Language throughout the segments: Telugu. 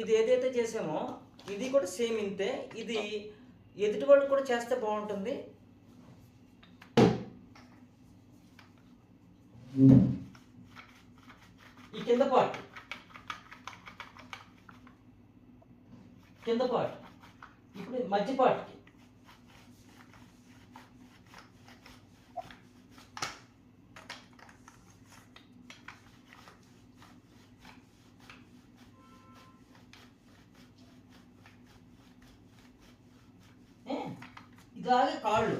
ఇది ఏదైతే చేసామో ఇది కూడా సేమ్ ఇంతే. ఇది ఎదుటి వాళ్ళు కూడా చేస్తే బాగుంటుంది. ఈ కింద పార్ట్. కింద పార్ట్. ఇప్పుడు మధ్య పార్ట్కి. ఇలాగే కాళ్ళు.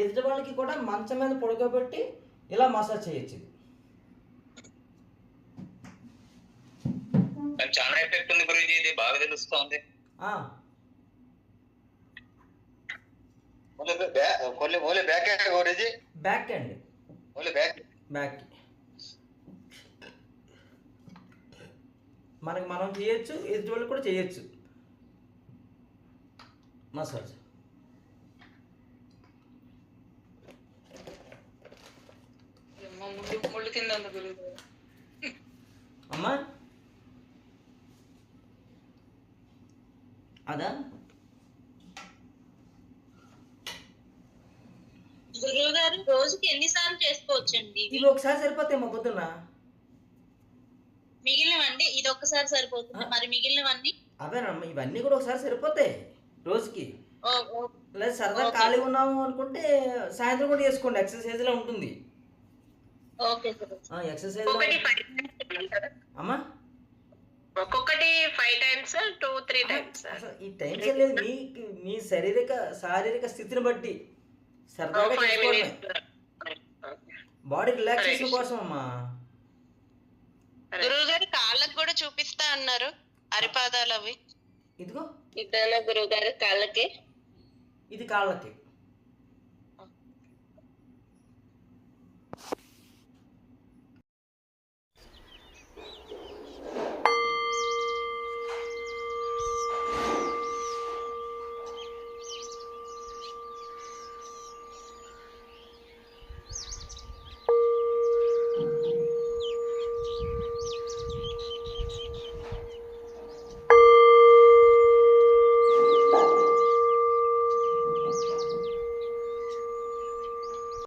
ఎదుటి వాళ్ళకి కూడా మంచం మీద పడుకోబెట్టి ఇలా మసాజ్ చేయొచ్చు. చాలా ఎఫెక్ట్ ఉంది గురించి ఇది బాగా తెలుస్తోంది. Only back back back only back back. మనకి మనం చేయొచ్చు ఎదుటి వాళ్ళు కూడా చేయొచ్చు. మసాజ్. అమ్మా. అదా? గారు రోజుకి ఎన్నిసార్లు చేసుకోవచ్చండి? ఇవి? ఇవి ఒకసారి సరిపోతాయి మా పొద్దున్న మిగిలినవండి ఇది ఒక్కసారి సరిపోతుంది. మరి మిగిలినవన్నీ? అవేనమ్మా ఇవన్నీ కూడా ఒకసారి సరిపోతాయి రోజుకి. లేదా సరదా. ఖాళీగా ఉన్నాము అనుకుంటే సాయంత్రం కూడా చేసుకోండి. ఎక్సర్సైజ్ లా ఉంటుంది. ఓకే గురువు ఆ, ఎక్సర్సైజ్ ఒకటి ఫైవ్ టైమ్స్ అమ్మా? ఒక్కొక్కటి five times two three times ఈ టైమ్స్ లేదు. మీ మీ శారీరక శారీరక స్థితిని బట్టి. సరదాగా బాడీ రిలాక్సేషన్. కోసం అమ్మా గురువు గారు కాళ్ళకు కూడా చూపిస్తా అన్నారు. అరిపాదాలు అవి. ఇదిగో. ఇతను గురువు గారు కాళ్ళకి? ఇది కాళ్ళకి.